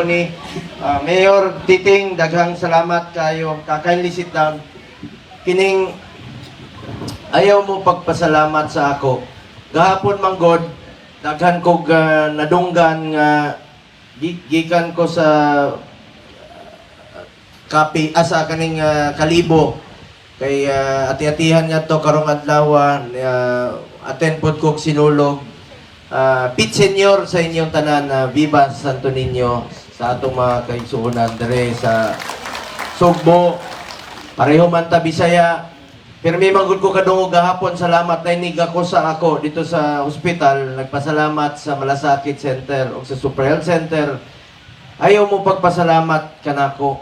ni ah, Mayor Titing daghang salamat kayo kakindly sit down. Kining ayaw mo pagpasalamat sa ako. Gahapon manggod daghan kog ah, nadunggan nga gi- gikan ko sa ah, kapi asa kaning ah, kalibo. Kay ah, ati-atihan nga to karong adlaw uh, attend pod kog sinulog Ah, Pit Senior sa inyong tanan na Viva Santo Niño sa atong mga kaigsuonan dire sa Sugbo. Pareho man ta Bisaya. Pero may manggod ko kadungog gahapon salamat. Nainig ako sa ako dito sa hospital. Nagpasalamat sa Malasakit Center o sa Super Health Center. Ayaw mo pagpasalamat kanako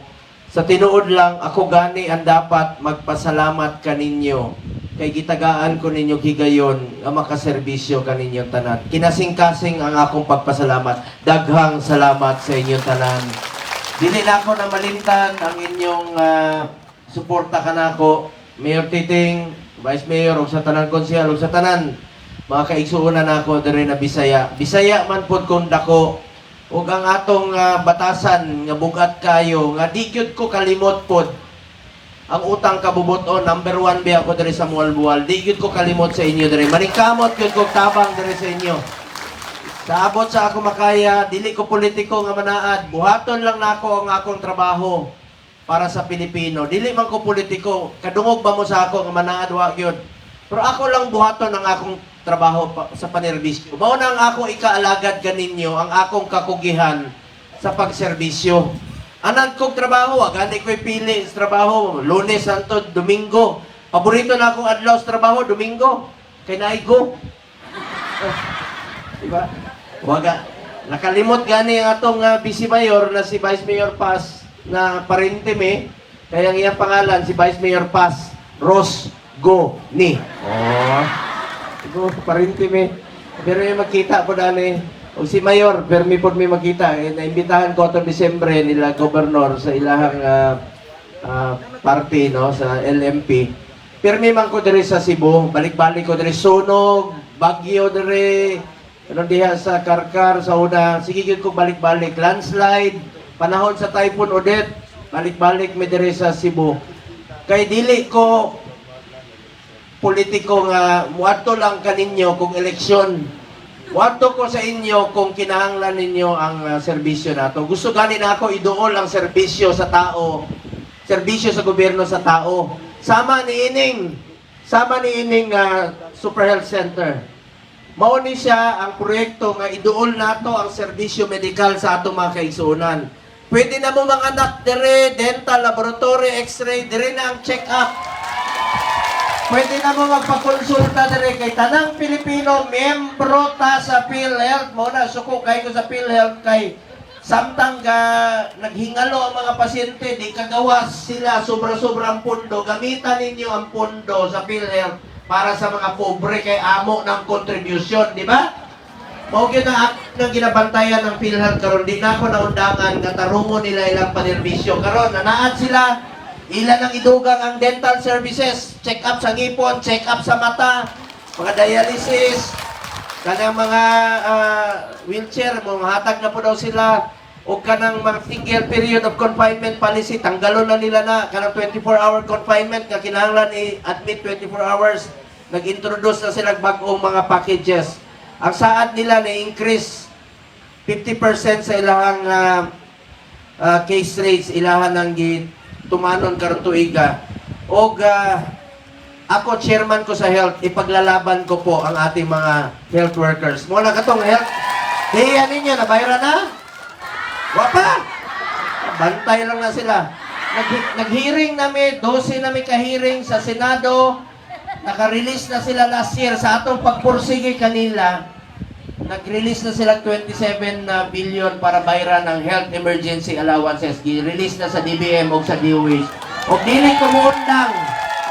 sa tinuod lang ako gani ang dapat magpasalamat kaninyo kay gitagaan ko ninyo higayon nga makaserbisyo kaninyo tanan. Kinasing-kasing ang akong pagpasalamat. Daghang salamat sa inyong tanan. Dili na ako na malintan ang inyong ah, suporta kanako. Mayor Titing, Vice Mayor, ug sa tanan konsyal, ug sa tanan mga kaigsuonan nako diri na Bisaya. Bisaya man pod kung dako ug ang atong ah, batasan nga bugat kayo nga di ko kalimot pod ang utang kabubuton number one ba ako diri sa Mualbual di ko kalimot sa inyo diri. Maningkamot gyud ko tabang diri sa inyo. Sa abot sa ako makaya dili ko politiko nga manaad. Buhaton lang nako ang akong trabaho para sa Pilipino. Dili man ko politiko. Kadungog ba mo sa ako nga manaad wa gyud pero ako lang buhaton ang akong trabaho pa- sa panerbisyo. Mao na ang ako ikaalagad kaninyo ang akong kakugihan sa pagserbisyo Anan kong trabaho, agani ko'y pili sa trabaho, lunes, santo, domingo. Paborito na akong adlaw sa trabaho, domingo. Kay naigo. diba? Waga. Nakalimot gani ang atong uh, vice mayor na si Vice Mayor Paz na parintime. Kaya ang iyang pangalan, si Vice Mayor Paz, Ros Go Ni. Oh. Go, parintime. Pero yung magkita po dali. O si Mayor, permi po may makita. Eh, naimbitahan ko itong Disyembre nila, Gobernador, sa ilahang ah, ah, party, no, sa LMP. Permi man ko diri sa Cebu, balik-balik ko diri sunog, bagyo diri, ano diha sa Karkar, sa una, sige ko balik-balik, landslide, panahon sa Typhoon Odette, balik-balik mi diri sa Cebu. Kay dili ko politiko nga muadto lang kaninyo kung eleksyon Wato ko sa inyo kung kinahanglan ninyo ang uh, serbisyo nato. Gusto gani na ako iduol ang serbisyo sa tao. Serbisyo sa gobyerno sa tao. Sama ni Ining. Sama ni Ining uh, Super Health Center. Mao ni siya ang proyekto nga iduol nato ang serbisyo medikal sa atong mga kaigsuonan. Pwede na mo mga anak dire, dental, laboratory, x-ray, dire na ang check-up. Pwede na mo magpakonsulta dire kay tanang Pilipino membro ta sa PhilHealth. Mo na suko kay ko sa PhilHealth kay samtang ga naghingalo ang mga pasyente di kagawas sila. Sobra-sobra ang pundo. Gamitan ninyo ang pundo sa PhilHealth para sa mga pobre kay amo ng contribution di ba? Mao gyud ang act ng ginabantayan ng PhilHealth karon di na ako naundangan nga tarungo nila ilang panerbisyo. Karon nanaad sila Ilan ang idugang ang dental services, check up sa ngipon, check up sa mata, mga dialysis, kanang mga ah, wheelchair, mga hatag na po daw sila, o kanang mga single period of confinement policy, tanggalon na nila na, kanang 24-hour confinement, nga kinahanglan i-admit 24 hours, nag-introduce na sila bagong mga packages. Ang saad nila na-increase 50% sa ilang ah, ah, case rates, ilahan ng tumanon karon tuiga. Og ah, ako chairman ko sa health, ipaglalaban ko po ang ating mga health workers. Mo na katong health. Hiya ninyo nabayra na? Wa pa. Bantay lang na sila. Nag nag-hearing nami, 12 nami ka-hearing sa Senado. Naka-release na sila last year sa atong pagpursige kanila. Nag-release na sila 27 na billion para bayran ng health emergency allowances. Gi-release na sa DBM o sa DOH. O dili kumuundang.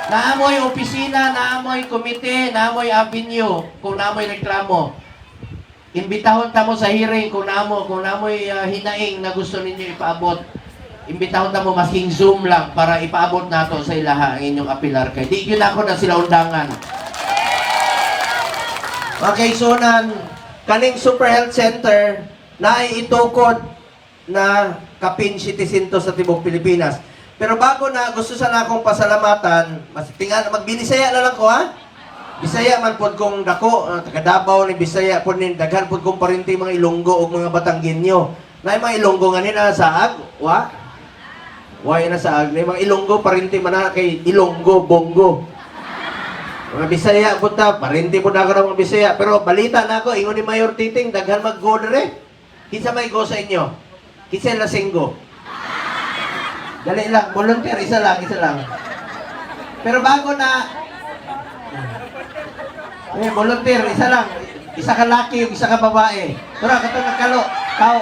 Naamoy opisina, naamoy komite, naamoy avenue, kung naamoy reklamo. Imbitahon ta mo sa hearing kung namo, kung namoy ah, hinaing na gusto ninyo ipaabot. Imbitahon ta mo masking Zoom lang para ipaabot nato sa ilaha ang inyong apilar kay di gyud ako na sila undangan. Okay, so nan kaning Super Health Center na itukod na kapin citizen to sa tibok Pilipinas. Pero bago na gusto sana akong pasalamatan, mas tingan magbinisaya na lang ko ha. Bisaya man pod kong dako, uh, taga Davao ni Bisaya pod ni daghan pod kong parinti mga Ilonggo ug mga Batanggenyo. Na mga Ilonggo nga ni na saag, wa? Wa na saag ni mga Ilonggo parinti man na kay Ilonggo Bongo. Mga Bisaya po ta, parinti po na ako ng mga Bisaya. Pero balita na ako, ingon ni Mayor Titing, daghan mag-go. Kinsa may go sa inyo? Kinsa lasinggo? Dali lang, volunteer, isa lang, isa lang. Pero bago na, eh, volunteer, isa lang. Isa ka laki, isa ka babae. Tara, kato nagkalo. Tao.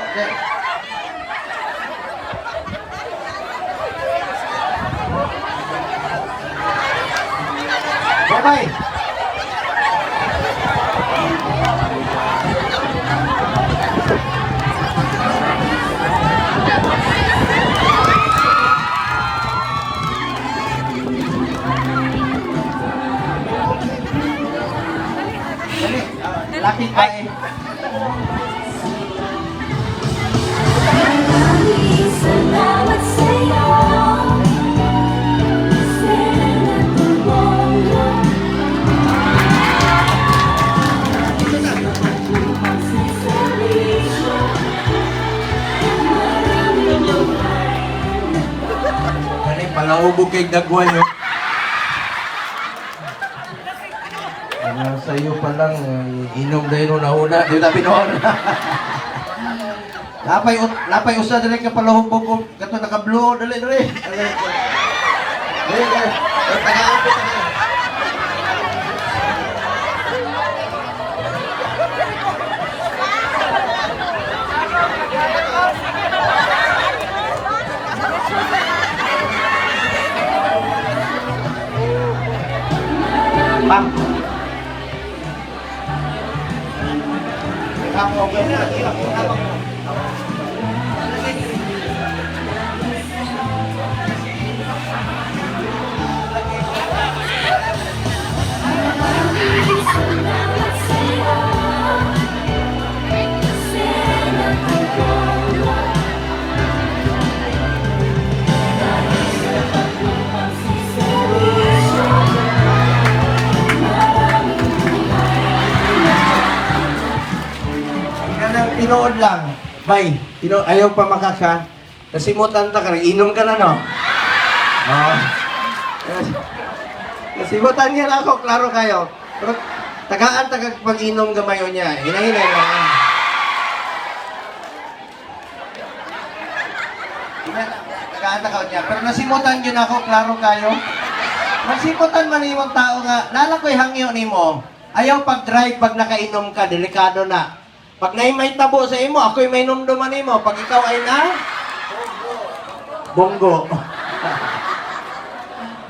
Bye-bye. Dali, palaubog kay Dagway, oh. Ano, sa iyo pa lang, eh, inom na yun na una, di na pinoon. Lapay, ut- lapay usa dali ka palahubog ko, kato naka-blue, dali, dali. Dali, dali. dali. Taga-apit, taga- Pam. Kamu okay na, hirap mo na. Salamat Tinood lang. Bay, tino ayaw pa makaka. Nasimutan ta ka, inom ka na, no? Oo. Nasimutan niya na ako, klaro kayo. Pero tagaan tagag pag-inom gamayo niya. Hinahinay. Hina- Tagaan na niya. Pero nasimutan yun ako, klaro kayo. Nasimutan man imong tao nga, lala ko'y hangyo nimo. Ayaw pag-drive pag nakainom ka, delikado na. Pag na may tabo sa imo, ako'y may numduman nimo. Pag ikaw ay na, Bonggo.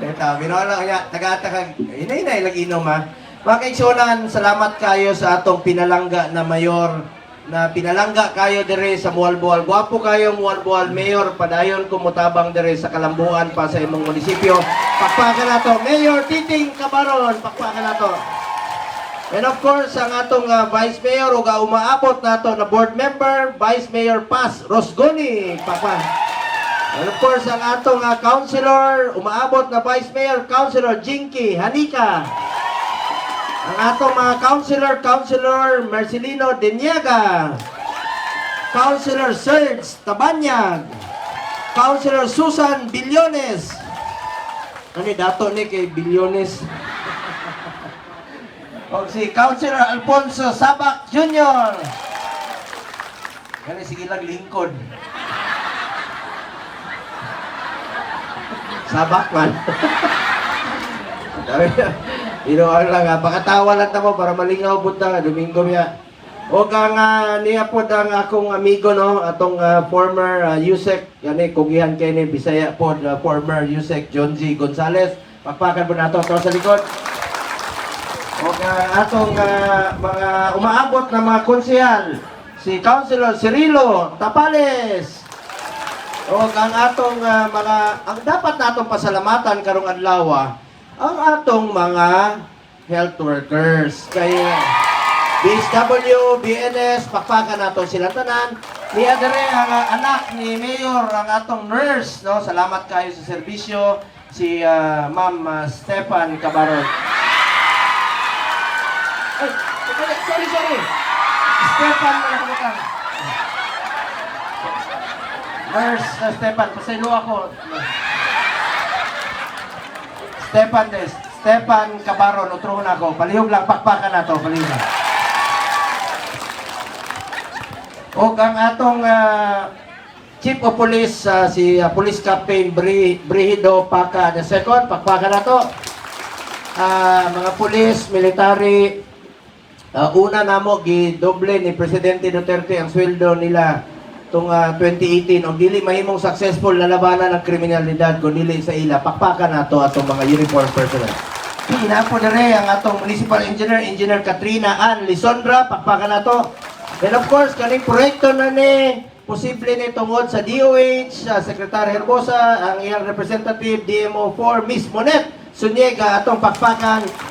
Deta, binola kaya taga-taga inay-inay lagi inom ha. Mga kaigsunan, salamat kayo sa atong pinalangga na mayor na pinalangga kayo dire sa Mualboal. Guwapo kayo Mualboal Mayor, padayon kumutabang dire sa Kalambuan pa sa imong munisipyo. Pakpakan nato, Mayor Titing Cabaron, pakpakan nato. And of course, ang atong ah, Vice Mayor ah, umaabot nato na board member, Vice Mayor Paz Rosgoni, pakpan. And of course, ang atong uh, councilor, umaabot na Vice Mayor, Councilor Jinky Hanika. Ang atong mga councilor, Councilor Marcelino Deniaga. Councilor Serge Tabanyag. Councilor Susan Billones. Ano dato ni kay Billones? O si Councilor Alfonso Sabak Jr. Kani sige lang lingkod. Sabak man. Inoan lang ha. Pakatawa lang tamo para malingaw po ta. Domingo niya. O kang uh, niya po ang akong amigo no, atong ah, former uh, Yusek, yan eh, kugihan kay ni Bisaya po, uh, former Yusek John Z. Gonzales. Pakpakan po nato ito sa likod. O uh, atong ah, mga umaabot na mga konsehal, si Councilor Cirilo Tapales. O ang atong ah, mga ang dapat natong pasalamatan karong adlaw ah, ang atong mga health workers kay BSW, BNS, pakpakan nato sila tanan. Niya dire ang ah, anak ni Mayor, ang atong nurse, no? Salamat kayo sa serbisyo si ah, Ma'am ah, Stefan Cabaron. Ay, sorry, sorry. Stefan nakalimutan. Nurse ah, Stefan, pasaylo ako. Stefan des. Stefan Cabaron, utrohon ako. Palihog lang, pakpakan na to, palihog lang. O ang atong ah, Chief of Police, ah, si ah, Police Captain Bri Brihido Paca second, pakpakan na to. Ah, mga police, military, ah, una namo gidoble ni Presidente Duterte ang sweldo nila tung 2018 og dili mahimong successful na labanan ng kriminalidad kung dili sa ila pakpakan nato atong mga uniform personnel. Inapo dire ang atong municipal engineer, Engineer Katrina Ann Lisondra, pakpakan nato. And of course, kaning proyekto na ni posible ni tungod sa DOH, sa Secretary Herbosa, ang iyang representative DMO4 Miss Monet Sunyega atong pakpakan.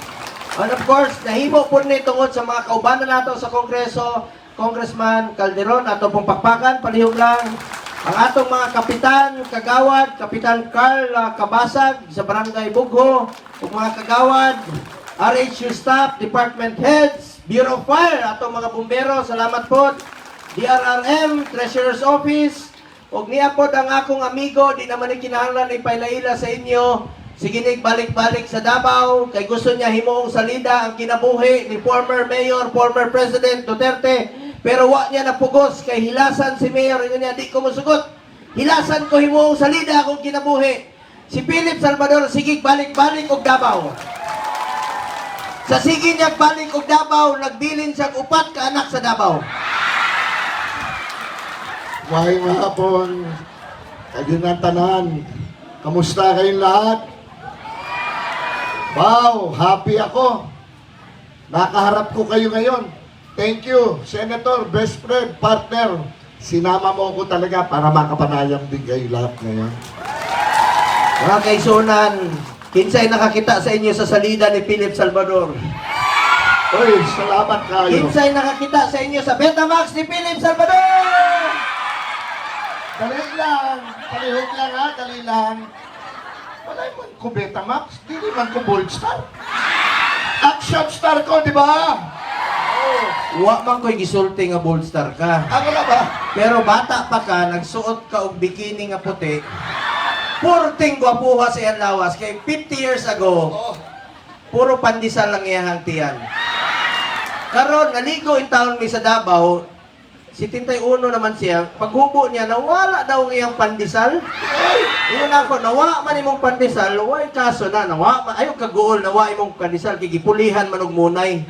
And of course, nahimo po ni tungod sa mga kaubanan nato sa Kongreso, Congressman Calderon, ato pong pakpakan, palihog lang. Ang atong mga kapitan, kagawad, Kapitan Carl ah, Kabasag sa Barangay Bugho, ug mga kagawad, RHU staff, department heads, Bureau of Fire, atong mga bumbero, salamat po. DRRM, Treasurer's Office, ug niya po ang akong amigo, di naman ni kinahanglan ipailaila sa inyo, Sige nig balik-balik sa Davao kay gusto niya himuong salida ang kinabuhi ni former mayor, former president Duterte. Pero wa niya napugos kay hilasan si mayor niya di ko mosugot. Hilasan ko himuong salida akong kinabuhi. Si Philip Salvador sige balik-balik og Davao. Sa sige niya balik og Davao, nagbilin siya upat ka anak sa Davao. May hapon, kaginan tanan. Kamusta kayong lahat? Wow, happy ako. Nakaharap ko kayo ngayon. Thank you, Senator, best friend, partner. Sinama mo ko talaga para makapanayam din kayo lahat ngayon. Mga kaisunan, kinsay nakakita sa inyo sa salida ni Philip Salvador. Uy, salamat kayo. Kinsay nakakita sa inyo sa Betamax ni Philip Salvador! Dali lang. Palihog lang ha, dali lang. Wala man ko Betamax, di man ko Bold Star. Action star ko, di ba? Wa man ko'y gisulti nga bold star ka. Ako na ba? Pero bata pa ka, nagsuot ka og bikini nga puti. Purting gwapuha sa iyang lawas. Kay 50 years ago, puro pandesal lang iyang tiyan. Karon naligo in town mi sa Davao, 71 naman siya, paghubo niya, nawala daw ang iyang pandesal. Iyon ako, nawa man imong pandesal, way kaso na, nawa man, ayaw kagool, nawa imong pandesal, kigipulihan man og munay.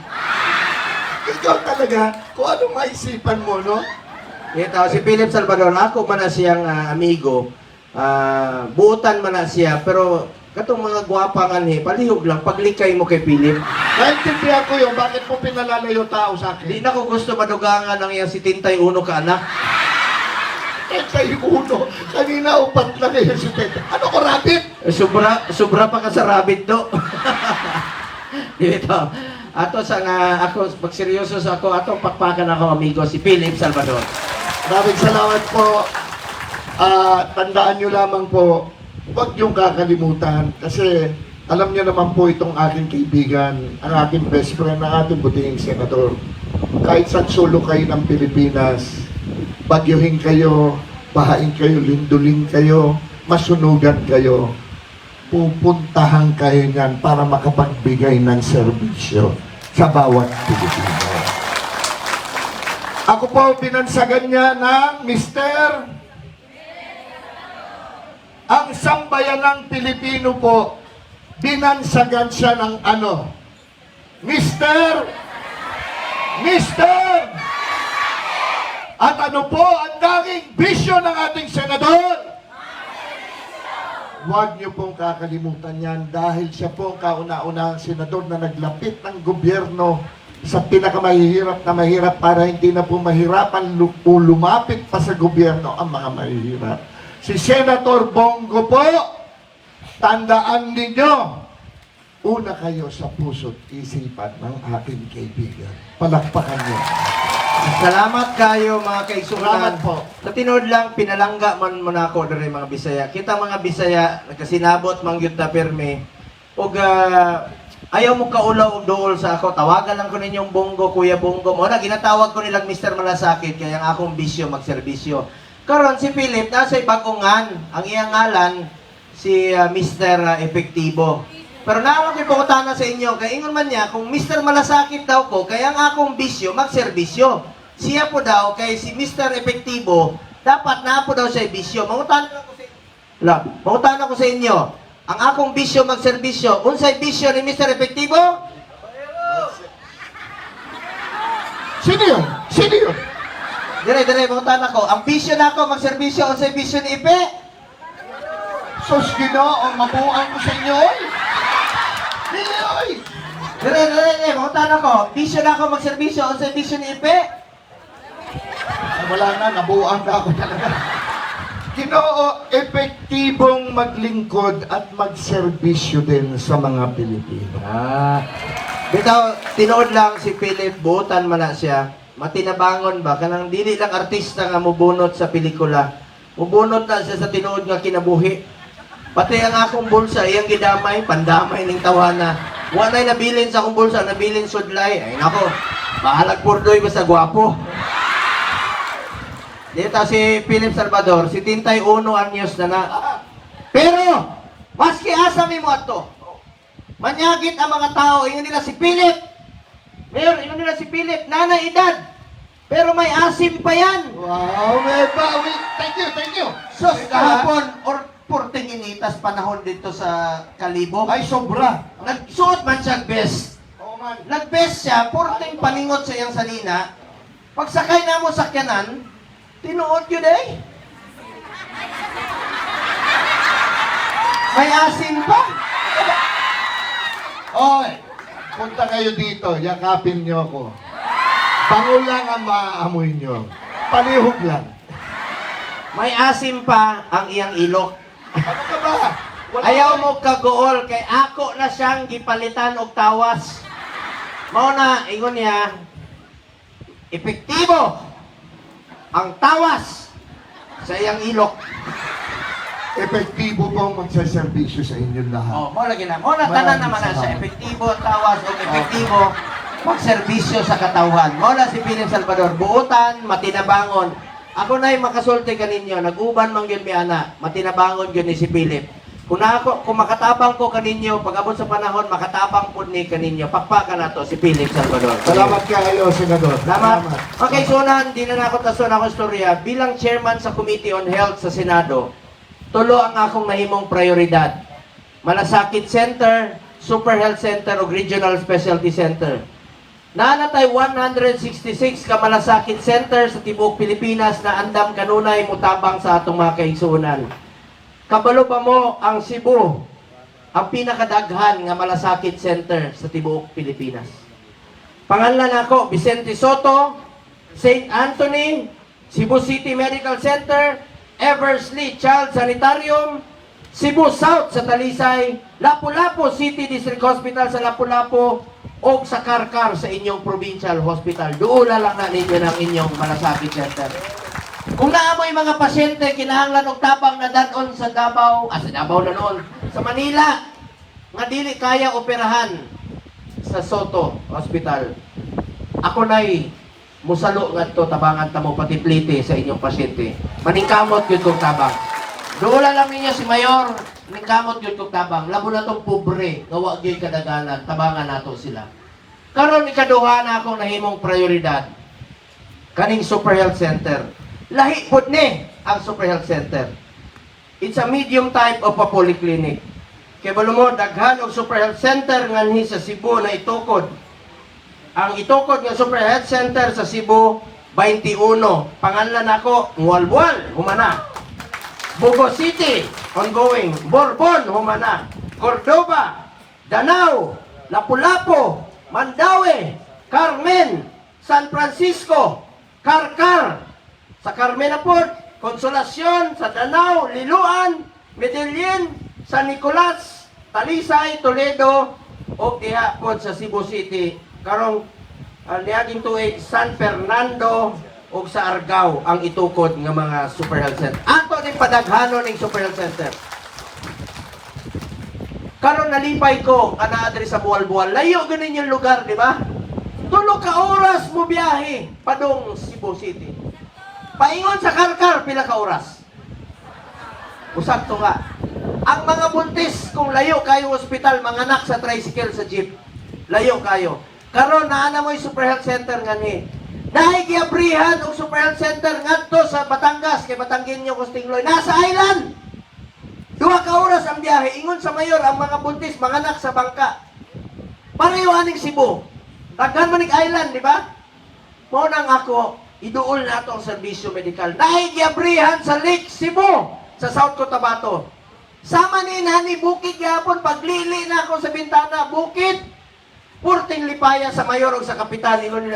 ikaw talaga, kung ano maisipan mo, no? Ito, si Philip Salvador, ako man na siyang ah, amigo, ah, buutan man na siya, pero katong mga gwapa nga ni, palihog lang, paglikay mo kay Philip. Naintindihan ko yun, bakit mo pinalalayo tao sa Di akin? na ko gusto madugangan ng iyang 71 ka anak. Kayo uno, kanina upat lang kayo si Tete. Ano ko, rabbit? Eh, Sobra, sobra pa ka sa rabbit do. Dito. Ato sa nga, ako, pag seryoso sa ako, atong pakpakan ako, amigo, si Philip Salvador. Maraming salamat po. Ah, tandaan nyo lamang po, huwag niyong kakalimutan kasi alam niyo naman po itong aking kaibigan, ang aking best friend, ang ating buting senador. Kahit sa sulo kayo ng Pilipinas, bagyuhin kayo, bahain kayo, lindulin kayo, masunugan kayo, pupuntahan kayo niyan para makapagbigay ng serbisyo sa bawat Pilipino. Ako po binansagan niya ng Mr. Ang sambayanang Pilipino po, binansagan siya ng ano? Mr. Mr. At ano po ang danging bisyo ng ating senador? Huwag niyo pong kakalimutan yan dahil siya po ang kauna-unahang senador na naglapit ng gobyerno sa pinakamahihirap na mahirap para hindi na po mahirapan lumapit pa sa gobyerno ang mga mahihirap. Si Senator Bongo po, tandaan ninyo, una kayo sa puso't isipan ng aking kaibigan. Palakpakan niyo. Salamat kayo mga kaigsunan. Salamat po. Sa tinod lang, pinalangga man mo na ako diri mga Bisaya. Kita mga Bisaya, nagkasinabot mang yun ta perme. Og ah, ayaw mo kaulaw og duol sa ako. Tawagan lang ko ninyong Bongo, Kuya Bongo. Mo na ginatawag ko nilang Mr. Malasakit kaya ang akong bisyo magserbisyo. Karon si Philip nasa bagungan. Ang iyang ngalan si ah, Mr. Epektibo. Pero naawag ko pangutana sa inyo, kaya ingon man niya, kung Mr. Malasakit daw ko, kaya ang akong bisyo, magserbisyo. Siya po daw, kay si Mr. Epektibo, dapat na po daw siya bisyo. Mangutana ko sa inyo. La, mangutana ko sa inyo, ang akong bisyo magserbisyo, unsay bisyo ni Mr. Epektibo? Sino yun? Sino yun? Dire, dire, mangutana ko, ang bisyo na ako magserbisyo, unsay bisyo ni Ipe? Sus, ginoo, mabuang ko sa inyo, oy! Dire, dire, dire, mangutana ko, bisyo na ako magserbisyo, unsay bisyo ni Ipe? Ay, wala na, nabuang na ako talaga. Ginoo, epektibong maglingkod at magserbisyo din sa mga Pilipino. Ah. Bitaw, tinuod lang si Philip, buutan man na siya. Matinabangon ba? Kanang dili lang artista nga mubunot sa pelikula. Mubunot na siya sa tinuod nga kinabuhi. Pati ang akong bulsa, iyang gidamay, pandamay ning tawana. Wanay nabilin sa akong bulsa, nabilin sudlay. Ay nako, bahalag purdoy basta gwapo. Dito si Philip Salvador, si Tintay Uno anyos na na. Pero, maski asa mi mo ato, Manyagit ang mga tao, ingon nila si Philip. Mayor, ingon nila si Philip, nanay edad. Pero may asim pa yan. Wow, may bawi. Thank you, thank you. Teka, kahapon, or porting initas panahon dito sa Kalibo. Ay, sobra. Nagsuot man siya best. Oo man. Nagbest siya, porting paningot sa iyang salina. Pagsakay na mo sa kyanan, tinuot yun eh. May asim pa. Oy, punta kayo dito, yakapin niyo ako. Bango lang ang maaamoy niyo. Palihog lang. May asim pa ang iyang ilok. Ano ka ba? Wala Ayaw mo kagool kay ako na siyang gipalitan og tawas. Mao na ingon niya epektibo ang tawas sa iyang ilok. Epektibo po ang magsaservisyo sa inyong lahat. Oh, mo lagi na. Mo na tanan naman na salamat. epektibo tawas o epektibo magserbisyo sa katawhan. Mo na si Philip Salvador buutan matinabangon. Ako na'y makasulti kaninyo, nag-uban man yun mi ana, matinabangon yun ni si Philip. Kung, na ako, kung makatabang ko kaninyo, pag abot sa panahon, makatabang po ni kaninyo, pakpakan na to si Philip Salvador. Salamat kayo, Senador. Salamat. Okay, so na, hindi na ako taso na akong storya. Bilang chairman sa Committee on Health sa Senado, tulo ang akong nahimong prioridad. Malasakit Center, Super Health Center o Regional Specialty Center. Nanatay 166 ka malasakit center sa tibuok Pilipinas na andam kanunay mutabang sa atong mga kaigsunan. Kabalo pa mo ang Cebu, ang pinakadaghan nga malasakit center sa tibuok Pilipinas. Pangalan ako, Vicente Soto, St. Anthony, Cebu City Medical Center, Eversley Child Sanitarium, Cebu South sa Talisay, Lapu-Lapu City District Hospital sa Lapu-Lapu, o sa Karkar sa inyong provincial hospital. Doon lang na ninyo ng inyong malasakit center. Kung naamoy mga pasyente, kinahanglan og tabang na danon sa Davao, ah, sa Davao na noon, sa Manila, nga dili kaya operahan sa Soto Hospital. Ako na'y musalo nga to tabangan ta mo pati plite sa inyong pasyente. Maningkamot yun kong tabang. Doon lang ninyo si Mayor, maningkamot yun kong tabang. Labo na tong pobre, gawa gyud kadaganan, tabangan nato sila. Karon ikaduha na akong nahimong prioridad kaning Super Health Center. Lahi pud ni ang Super Health Center. It's a medium type of a polyclinic. Kay mo daghan og Super Health Center nganhi sa Cebu na itukod. Ang itukod nga Super Health Center sa Cebu 21. Pangalan nako Mualbual, humana. Bugo City, ongoing. Borbon, humana. Cordoba, Danao, Lapu-Lapu, Mandaue, Carmen, San Francisco, Karkar, sa Carmen na po, Consolacion, sa Danao, Liluan, Medellin, San Nicolas, Talisay, Toledo, o diha po sa Cebu City. Karong ang niaging tuig San Fernando ug sa Argao ang itukod nga mga super health center. Ato ni padaghanon ning super health center. Karon nalipay ko ana adri sa Buwal-Buwal. Layo ganin yung lugar, di ba? Tulo ka oras mo biyahe padong Cebu City. Paingon sa Karkar pila ka oras. Usag to nga. Ang mga buntis kung layo kayo ospital, manganak sa tricycle sa jeep. Layo kayo. Karon naana mo super health center nga ni. Dahil giabrihan og super health center ngadto sa Batangas kay Batanggenyo Costingloy. Nasa island. Duha ka oras ang biyahe. Ingon sa mayor ang mga buntis manganak sa bangka. Pareho aning Cebu. Taghan manig island, di ba? Mo nang ako, iduol na ito ang serbisyo medikal. Dahil giabrihan sa Lake Cebu, sa South Cotabato. Sama ni Nani Bukid yapon paglili na ako sa bintana, Bukid. Purting lipaya sa mayor o sa kapitan. Ingon nila,